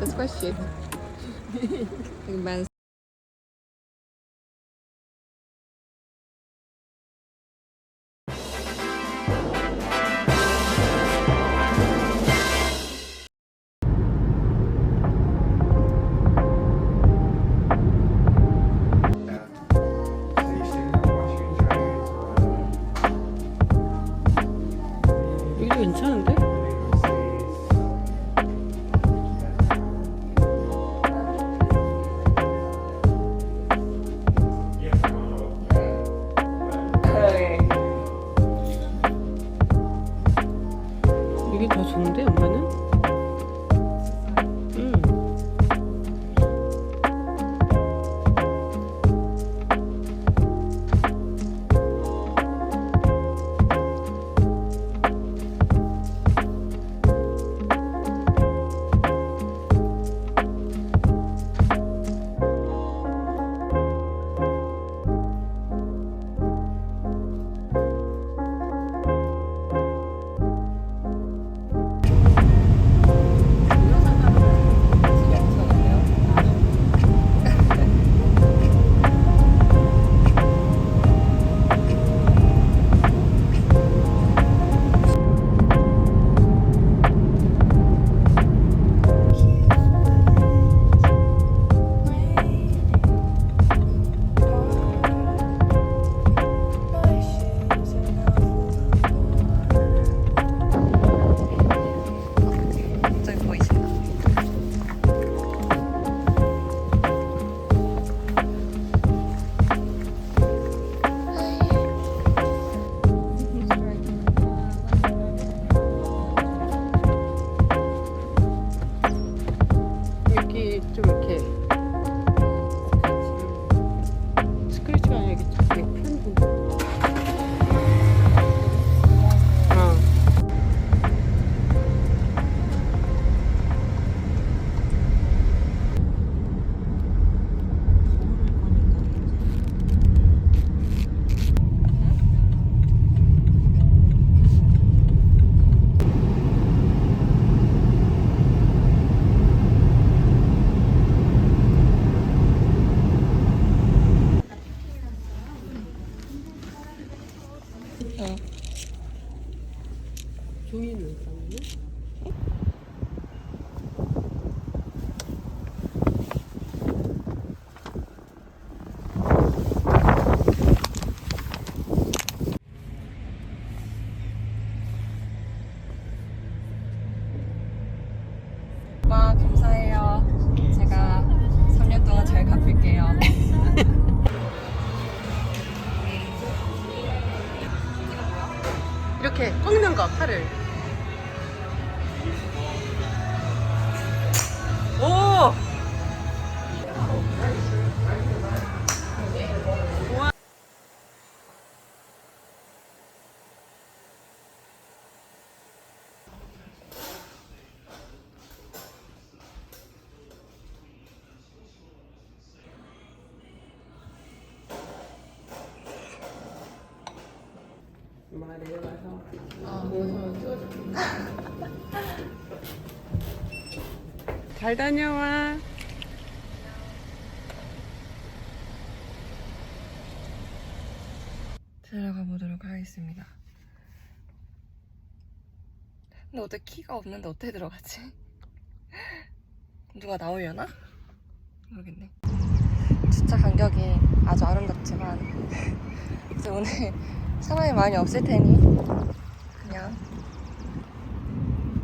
Das war shit. ben 팔을. 오. 잘 다녀와. 들어가 보도록 하겠습니다. 근데 어떻게 키가 없는데 어떻게 들어가지? 누가 나오려나? 모르겠네. 주차 간격이 아주 아름답지만 이제 오늘 사람이 많이 없을 테니 그냥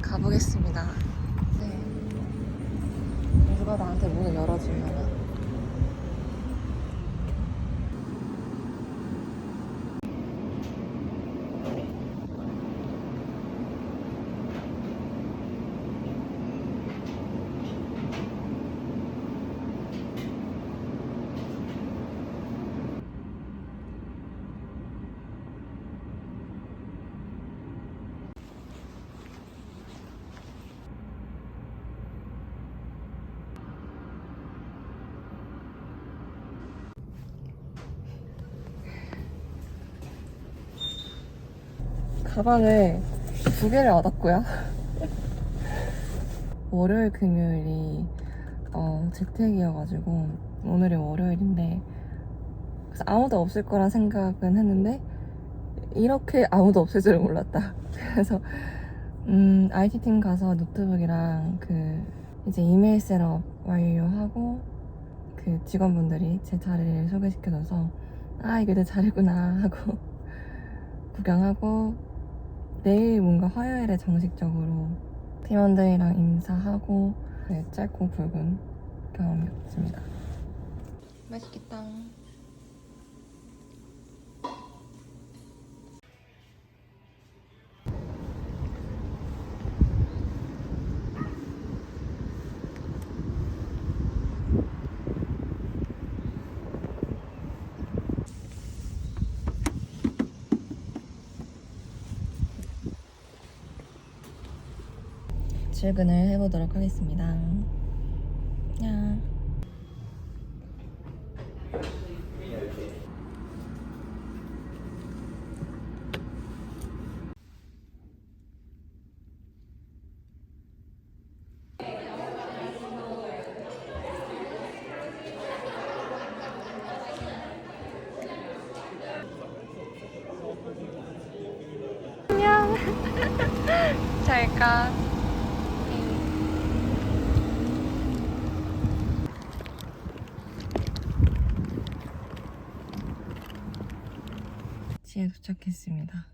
가보겠습니다. 네. 누가 나한테 문을 열어주려나? 가방을 두 개를 얻었고요. 월요일, 금요일이 어, 재택이어가지고 오늘이 월요일인데 그래서 아무도 없을 거란 생각은 했는데 이렇게 아무도 없을 줄 몰랐다. 그래서 음, IT팀 가서 노트북이랑 그 이제 이메일 셋업 완료하고 그 직원분들이 제 자리를 소개시켜줘서 아 이게 내 자리구나 하고 구경하고 내일 뭔가 화요일에 정식적으로 팀원들이랑 인사하고 네, 짧고 굵은 경험이었습니다. 맛있겠다. 출근을 해보도록 하겠습니다. 야. 안녕. 잘 가. 집에 도착했습니다.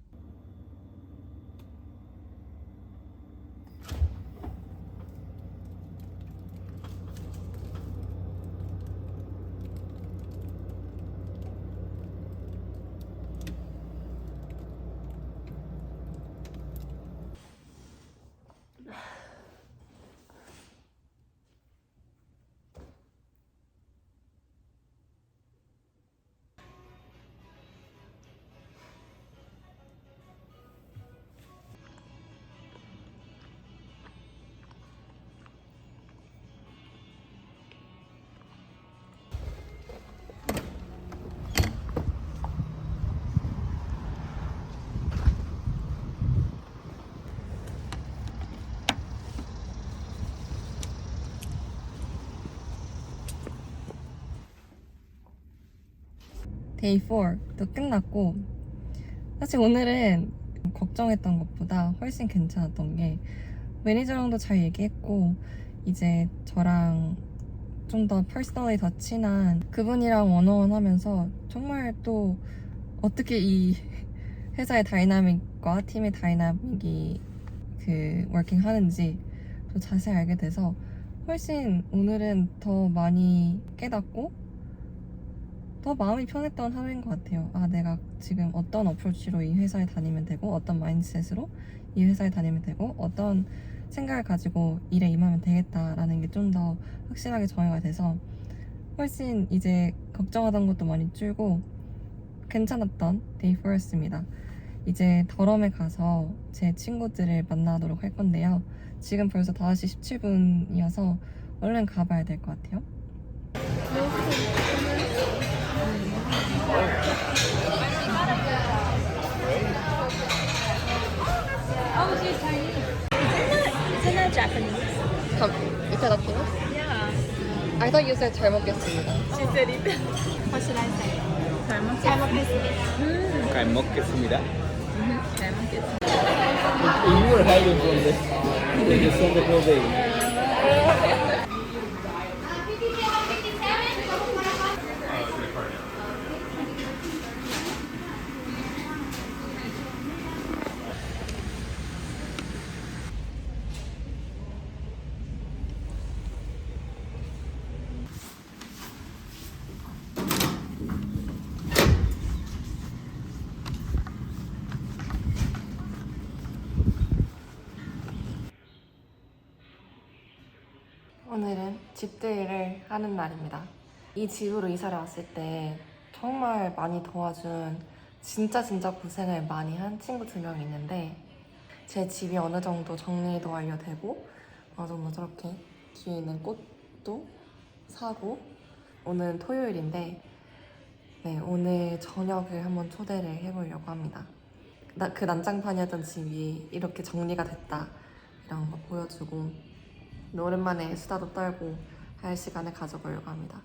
데이 4도 끝났고 사실 오늘은 걱정했던 것보다 훨씬 괜찮았던 게 매니저랑도 잘 얘기했고 이제 저랑 좀 더 퍼스널리 더 친한 그분이랑 원어원 하면서 정말 또 어떻게 이 회사의 다이나믹과 팀의 다이나믹이 그 워킹 하는지 더 자세히 알게 돼서 훨씬 오늘은 더 많이 깨닫고 더 마음이 편했던 하루인 것 같아요. 아, 내가 지금 어떤 어프로치로 이 회사에 다니면 되고, 어떤 마인드셋으로 이 회사에 다니면 되고, 어떤 생각을 가지고 일에 임하면 되겠다라는 게 좀 더 확실하게 정해가 돼서 훨씬 이제 걱정하던 것도 많이 줄고, 괜찮았던 데이 4였습니다. 이제 더럼에 가서 제 친구들을 만나도록 할 건데요. 지금 벌써 5시 17분이어서 얼른 가봐야 될 것 같아요. 감, 이타다키노? Yeah. I thought you said 잘 먹겠습니다. She said it. What should I say? 잘 먹겠습니다. 잘 먹겠습니다. 잘 먹겠습니다. 잘 먹겠습니다. You were hiding from this. They just said the whole day. 오늘은 집들이를 하는 날입니다. 이 집으로 이사를 왔을 때 정말 많이 도와준 진짜 진짜 고생을 많이 한 친구 두 명이 있는데 제 집이 어느 정도 정리도 완료되고 어느 정도 저렇게 뒤에 있는 꽃도 사고 오늘 토요일인데 네, 오늘 저녁을 한번 초대를 해보려고 합니다. 나, 그 난장판이었던 집이 이렇게 정리가 됐다 이런 거 보여주고 오랜만에 수다도 떨고 할 시간을 가져보려고 합니다.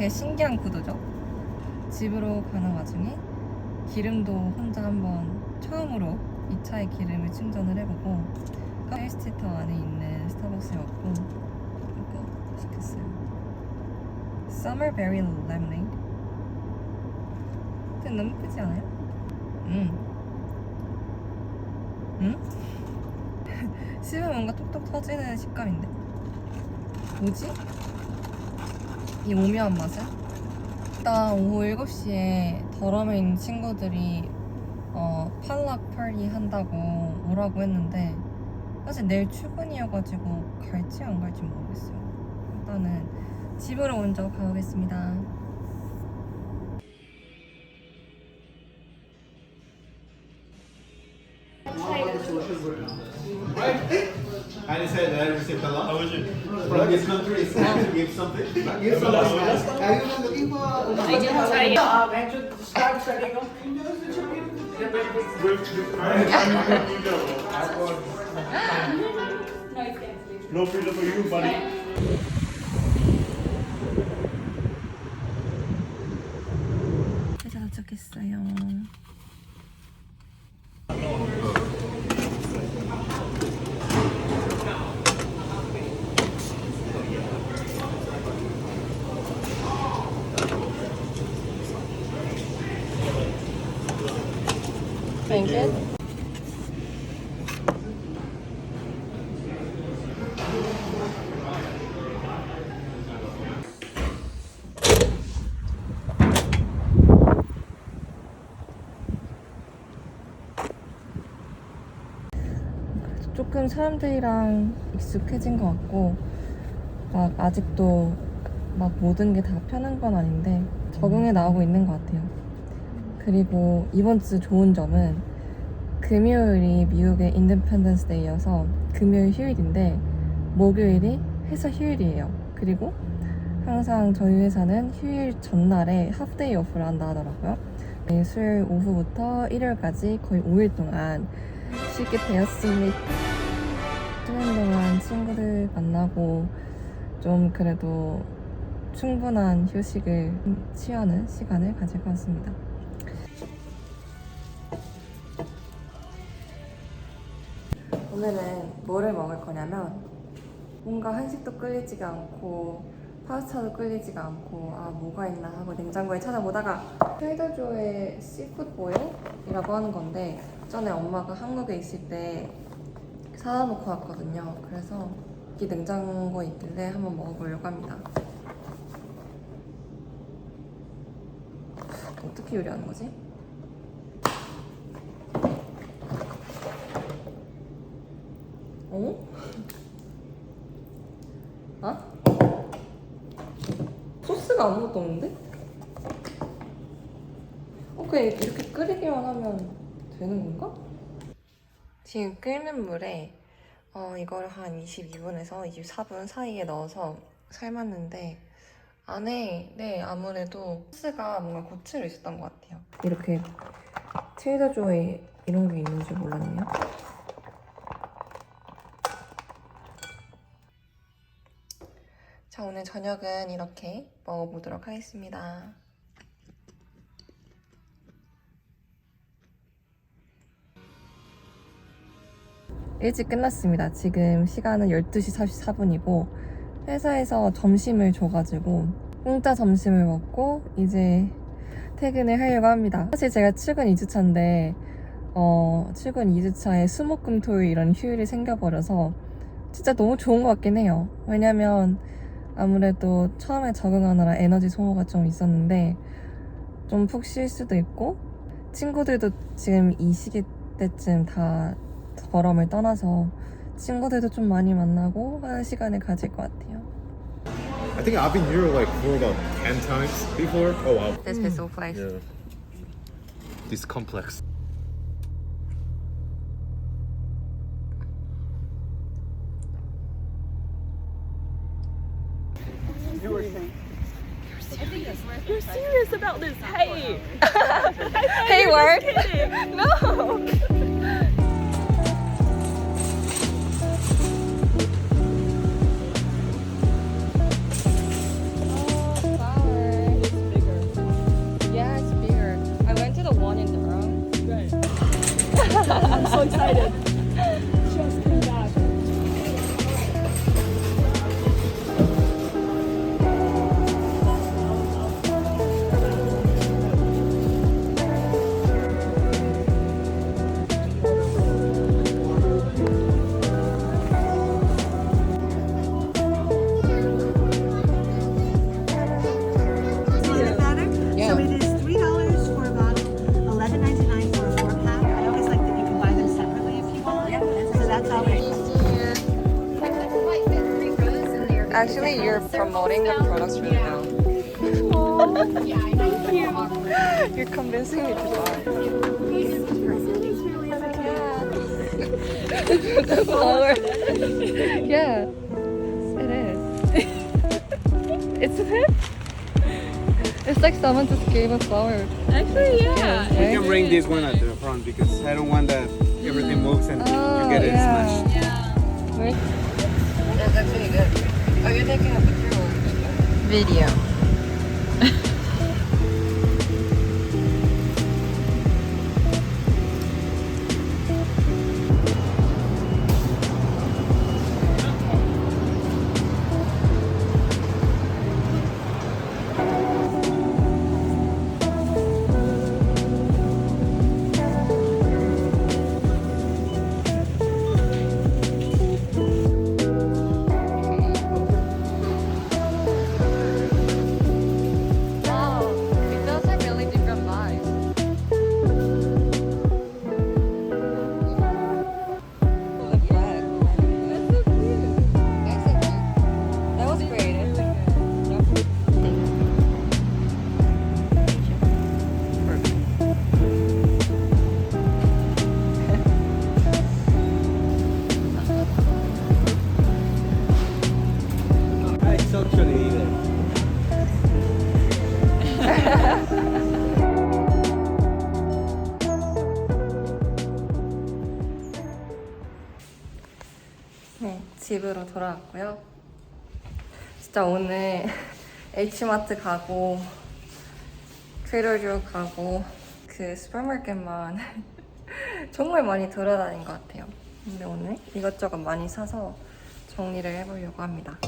되게 신기한 구도죠. 집으로 가는 와중에 기름도 혼자 한번 처음으로 이 차에 기름을 충전을 해보고 헬스티터 안에 있는 스타벅스에 왔고 이거 시켰어요. Summer Berry Lemonade. 근데 너무 크지 않아요? 음. 음? 씹으면 뭔가 톡톡 터지는 식감인데. 뭐지? 이 오묘한 맛은? 일단 오후 7시에 더럼에 있는 친구들이 어, 팔락 파티 한다고 오라고 했는데 사실 내일 출근이어가지고 갈지 안 갈지 모르겠어요. 일단은 집으로 먼저 가보겠습니다. give something? Give something. Are you not looking for? I just I uh, when start studying. No, I no, no, no, no, no, no, no, You. 조금 사람들이랑 익숙해진 것 같고 막 아직도 막 모든 게 다 편한 건 아닌데 적응해 나오고 있는 것 같아요. 그리고 이번 주 좋은 점은 금요일이 미국의 인디펜던스 데이여서 금요일 휴일인데 목요일이 회사 휴일이에요. 그리고 항상 저희 회사는 휴일 전날에 하프데이 오프를 한다 하더라고요. 네, 수요일 오후부터 일요일까지 거의 5일 동안 쉬게 되었습니다. 쉬는 동안 친구들 만나고 좀 그래도 충분한 휴식을 취하는 시간을 가질 것 같습니다. 오늘은 뭐를 먹을 거냐면 뭔가 한식도 끌리지가 않고 파스타도 끌리지가 않고 아 뭐가 있나 하고 냉장고에 찾아보다가 트레이더조의 시푸드 보일이라고 하는 건데 전에 엄마가 한국에 있을 때 사다 놓고 왔거든요. 그래서 이 냉장고에 있길래 한번 먹어보려고 합니다. 어떻게 요리하는 거지? 어? 아? 소스가 아무것도 없는데? 어, 그냥 이렇게 끓이기만 하면 되는 건가? 지금 끓는 물에 어, 이걸 한 22분에서 24분 사이에 넣어서 삶았는데 안에 네 아무래도 소스가 뭔가 고체로 있었던 것 같아요. 이렇게 트레이더조에 이런 게 있는 줄 몰랐네요. 자 자, 오늘 저녁은 이렇게 먹어보도록 하겠습니다. 일찍 끝났습니다. 지금 시간은 12시 44분이고 회사에서 점심을 줘가지고 공짜 점심을 먹고 이제 퇴근을 하려고 합니다. 사실 제가 출근 2주차인데 어, 출근 2주차에 수목금 토일 이런 휴일이 생겨버려서 진짜 너무 좋은 것 같긴 해요. 왜냐면 아무래도 처음에 적응하느라 에너지 소모가 좀 있었는데 좀 푹 쉴 수도 있고 친구들도 지금 이 시기 때쯤 다 걸음을 떠나서 친구들도 좀 많이 만나고 하는 시간을 가질 것 같아요. I think I've been here like for about 10 times before. Oh wow. This peaceful place. Yeah. This complex. Hayward? no! Actually, you're promoting the products really well. you. You're convincing me to buy. the flower. yeah, it is. it's it. It's like someone just gave a flower. Actually, yeah. Right? You can bring this one at the front because I don't want that everything moves and Oh, you get it yeah. smashed. Yeah. That's actually good you taking a video. Video. 돌아왔고요. 진짜 오늘 H마트 가고 트레이더조 가고 그 슈퍼마켓만 정말 많이 돌아다닌 것 같아요. 근데 오늘 이것저것 많이 사서 정리를 해보려고 합니다.